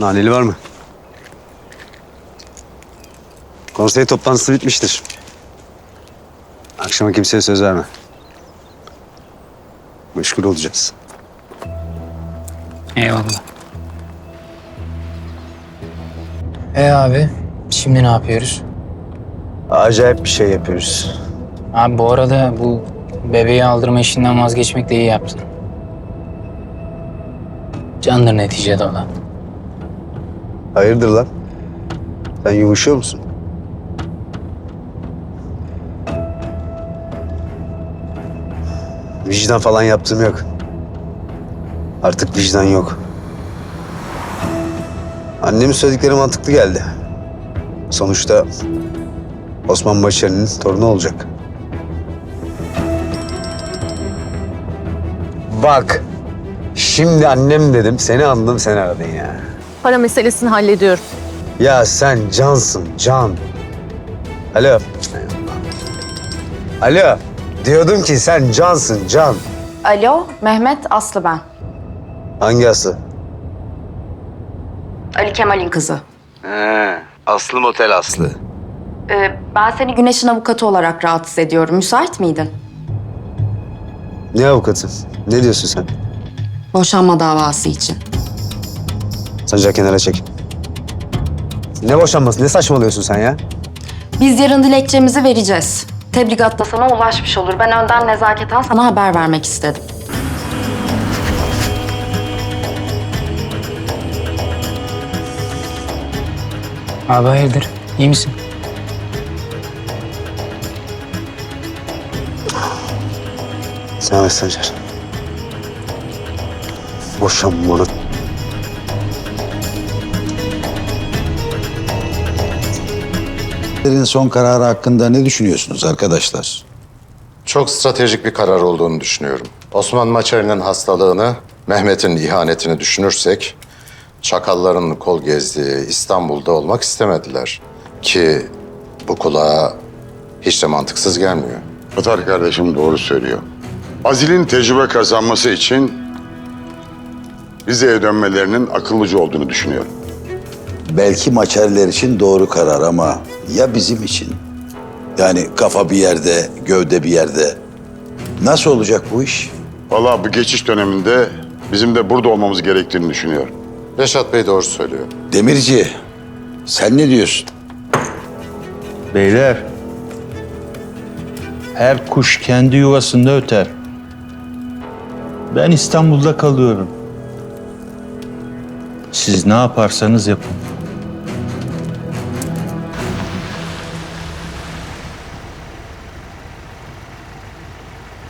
Naneli var mı? Konsey toplantısı bitmiştir. Akşama kimseye söz verme. Meşgul olacağız. Eyvallah. E abi, şimdi ne yapıyoruz? Acayip bir şey yapıyoruz. Abi bu arada bu bebeği aldırma işinden vazgeçmekle iyi yaptın. Candır neticede o da. Hayırdır lan? Sen yumuşuyor musun? Vicdan falan yaptığım yok. Artık vicdan yok. Annemin söyledikleri mantıklı geldi. Sonuçta Osman Başarı'nın torunu olacak. Bak, şimdi annem dedim, seni anladım, sen aradın ya. Para meselesini hallediyorum. Ya sen cansın, can. Alo. Alo. Diyordum ki sen cansın, can. Alo, Mehmet Aslı ben. Hangi aslı? Ali Kemal'in kızı. He, Aslı Motel Aslı. Ee, ben seni Güneş'in avukatı olarak rahatsız ediyorum. Müsait miydin? Ne avukatı? Ne diyorsun sen? Boşanma davası için. Sancar kenara çek. Ne boşanması? Ne saçmalıyorsun sen ya? Biz yarın dilekçemizi vereceğiz. Tebligat da sana ulaşmış olur. Ben önden nezaketen sana haber vermek istedim. Abi hayırdır? İyi misin? Sen evet Sancar. Boşanmalı. Mahkemelerin son kararı hakkında ne düşünüyorsunuz arkadaşlar? Çok stratejik bir karar olduğunu düşünüyorum. Osman Maçeri'nin hastalığını, Mehmet'in ihanetini düşünürsek... ...çakalların kol gezdiği İstanbul'da olmak istemediler. Ki bu kulağa hiç de mantıksız gelmiyor. Tatar kardeşim doğru söylüyor. Azil'in tecrübe kazanması için Rize'ye dönmelerinin akıllıca olduğunu düşünüyorum. Belki maçerler için doğru karar ama ya bizim için? Yani kafa bir yerde, gövde bir yerde. Nasıl olacak bu iş? Vallahi bu geçiş döneminde bizim de burada olmamız gerektiğini düşünüyorum. Reşat Bey doğru söylüyor. Demirci, sen ne diyorsun? Beyler, her kuş kendi yuvasında öter. Ben İstanbul'da kalıyorum. Siz ne yaparsanız yapın.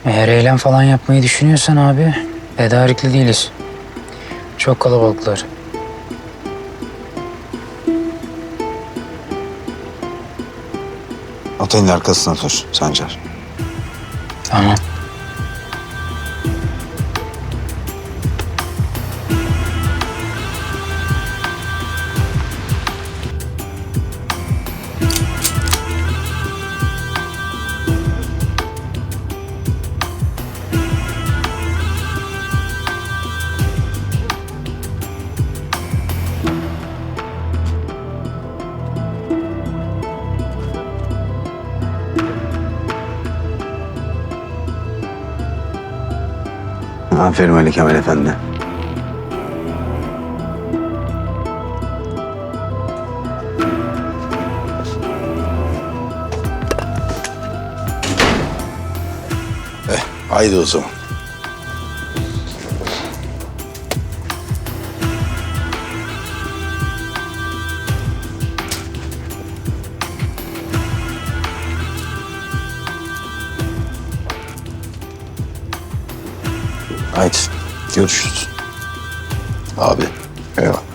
Eğer eylem falan yapmayı düşünüyorsan abi, tedarikli değiliz. Çok kalabalıklar. Otelin arkasına otur Sancar. Tamam. Aferin Ali Kemal Efendi. Haydi o zaman. Haydi, görüşürüz. Abi, eyvallah.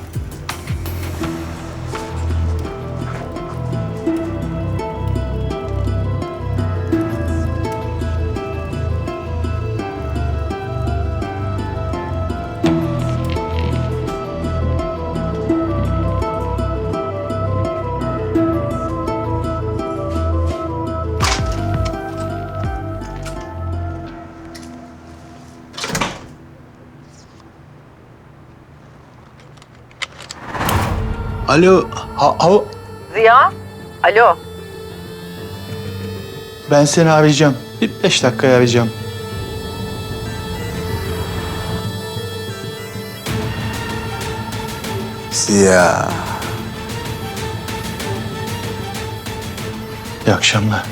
Alo, ha, ha- Ziya? Alo. ben seni arayacağım. Bir beş dakikaya arayacağım. Ziya. İyi akşamlar.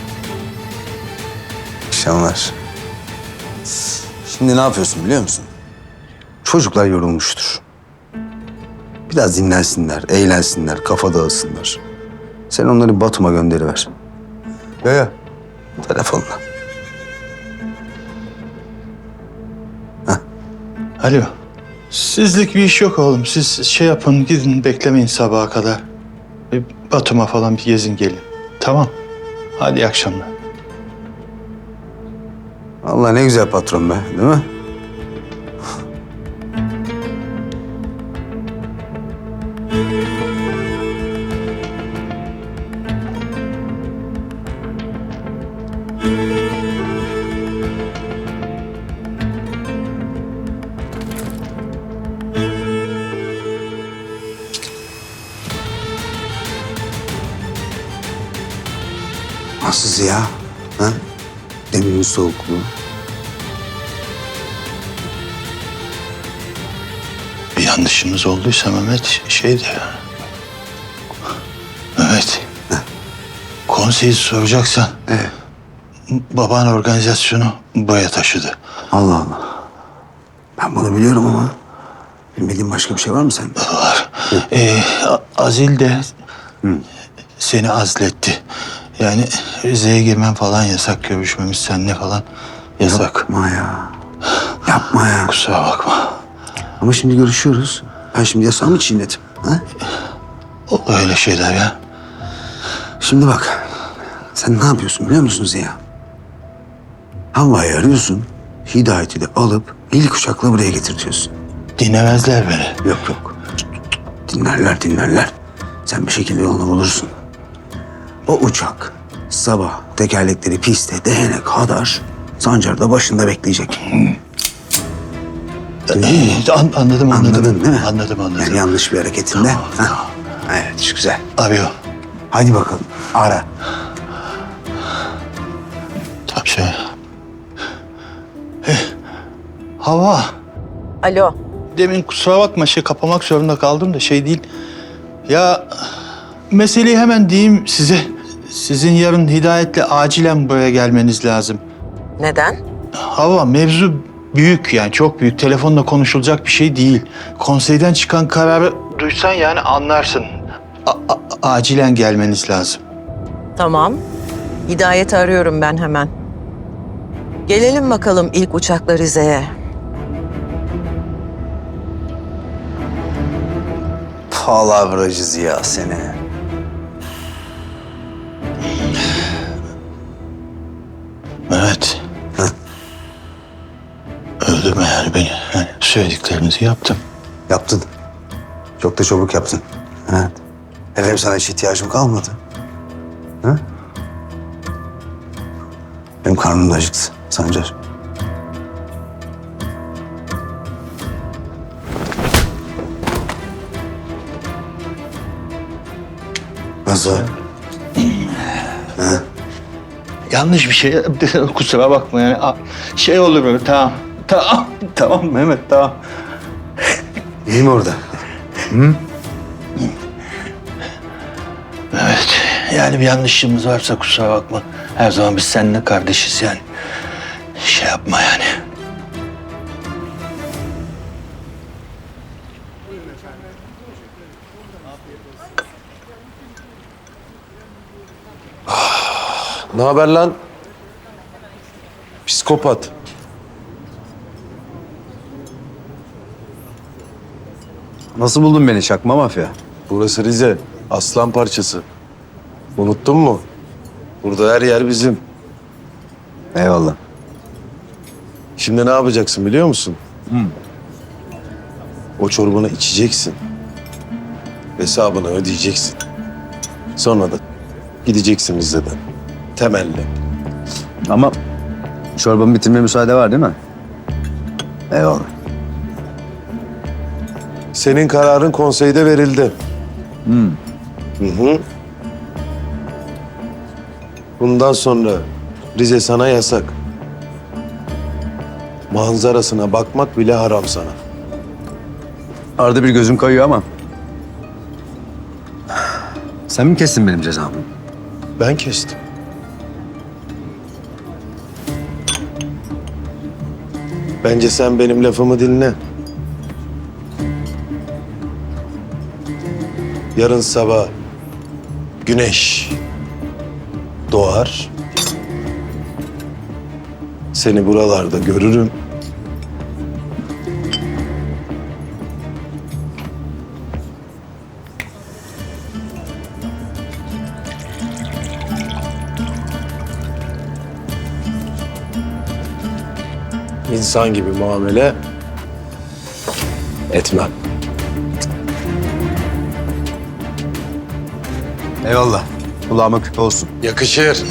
Akşamlar. Şimdi ne yapıyorsun biliyor musun? Çocuklar yorulmuştur. Biraz dinlensinler, eğlensinler, kafa dağılsınlar. Sen onları Batum'a gönderiver. Ya ya. Telefonla. Alo. Sizlik bir iş yok oğlum. Siz şey yapın, gidin beklemeyin sabaha kadar. Batum'a falan bir gezin gelin. Tamam. Hadi iyi akşamlar. Allah ne güzel patron be, değil mi? Nasıl Ziya? Ha? Deminin soğukluğu. Bir yanlışımız olduysa Mehmet şey de... Mehmet. Konseyi soracaksan... Baban organizasyonu buraya taşıdı. Allah Allah. Ben bunu biliyorum ama bilmediğin başka bir şey var mı sende? Var. Ee, Azil de seni azletti. Yani Rize'ye girmen falan yasak. Görüşmemiz seninle falan yasak. Yapma ya. Yapma ya. Kusura bakma. Ama şimdi görüşüyoruz. Ben şimdi yasağı mı çiğnedim? Ha? Olur öyle şeyler ya. Şimdi bak. Sen ne yapıyorsun biliyor musun Ziya? Havva'yı arıyorsun. Hidayet'i de alıp ilk uçakla buraya getirtiyorsun. Dinlemezler beni. Yok yok. Dinlerler dinlerler. Sen bir şekilde yolunu bulursun. O uçak sabah tekerlekleri piste değene kadar Sancar da başında bekleyecek. Ee, an- anladım anladım. Anladın değil mi? Anladım anladım. Yani yanlış bir hareketinde. Tamam, Ha? tamam. Evet güzel. Arıyor. Hadi bakalım ara. Tabii şey. Eh, Hava. Alo. Demin kusura bakma şey kapamak zorunda kaldım da şey değil. Ya meseleyi hemen diyeyim size. Sizin yarın hidayetle acilen buraya gelmeniz lazım. Neden? Hava mevzu büyük yani çok büyük. Telefonla konuşulacak bir şey değil. Konseyden çıkan kararı duysan yani anlarsın. A- a- acilen gelmeniz lazım. Tamam. Hidayet'i arıyorum ben hemen. Gelelim bakalım ilk uçakla Rize'ye. Palavracı Ziya seni. Söylediklerinizi yaptım. Yaptın. Çok da çabuk yaptın. Evet. Efendim sana hiç ihtiyacım kalmadı. Ha? Benim karnım da acıktı Sancar. Nasıl? Yanlış bir şey. Kusura bakma yani. Şey olur böyle. Tamam. Tamam. Tamam Mehmet tamam. İyi mi orada? Evet. Yani bir yanlışlığımız varsa kusura bakma. Her zaman biz seninle kardeşiz yani. Şey yapma yani. Ne haber lan? Psikopat. Nasıl buldun beni çakma mafya? Burası Rize. Aslan parçası. Unuttun mu? Burada her yer bizim. Eyvallah. Şimdi ne yapacaksın biliyor musun? O çorbanı içeceksin. Hesabını ödeyeceksin. Sonra da gideceksin Rize'den. Temelli. Ama çorbamı bitirmeye müsaade var değil mi? Eyvallah. Senin kararın konseyde verildi. Hı hı. Bundan sonra Rize sana yasak. Manzarasına bakmak bile haram sana. Arada bir gözüm kayıyor ama. Sen mi kestin benim cezamı? Ben kestim. Bence sen benim lafımı dinle. Yarın sabah güneş doğar. Seni buralarda görürüm. İnsan gibi muamele etmem. Eyvallah. Kulağıma küpe olsun. Yakışır.